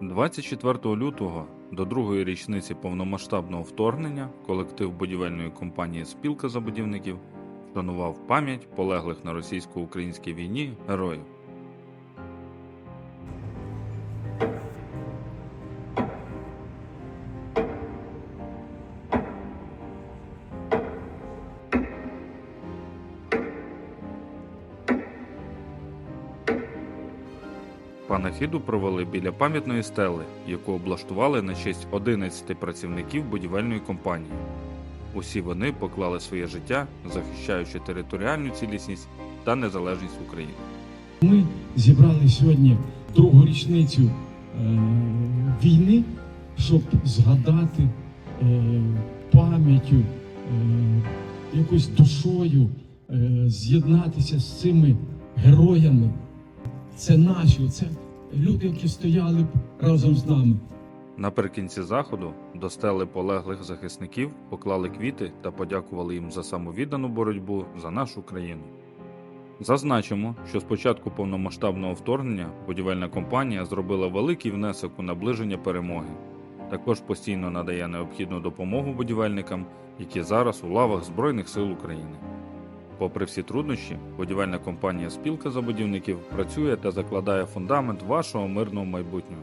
24 лютого до другої річниці повномасштабного вторгнення колектив будівельної компанії Спілка забудівників вшанував пам'ять полеглих на російсько-українській війні героїв. Панахіду провели біля пам'ятної стели, яку облаштували на честь 11 працівників будівельної компанії. Усі вони поклали своє життя, захищаючи територіальну цілісність та незалежність України. Ми зібрали сьогодні другу річницю е, війни, щоб згадати е, пам'яттю, е, якось душою, е, з'єднатися з цими героями. Це наші, це люди, які стояли разом з нами. Наприкінці заходу до стели полеглих захисників поклали квіти та подякували їм за самовіддану боротьбу за нашу країну. Зазначимо, що з початку повномасштабного вторгнення будівельна компанія зробила великий внесок у наближення перемоги. Також постійно надає необхідну допомогу будівельникам, які зараз у лавах Збройних сил України. Попри всі труднощі, будівельна компанія Спілка забудівників працює та закладає фундамент вашого мирного майбутнього.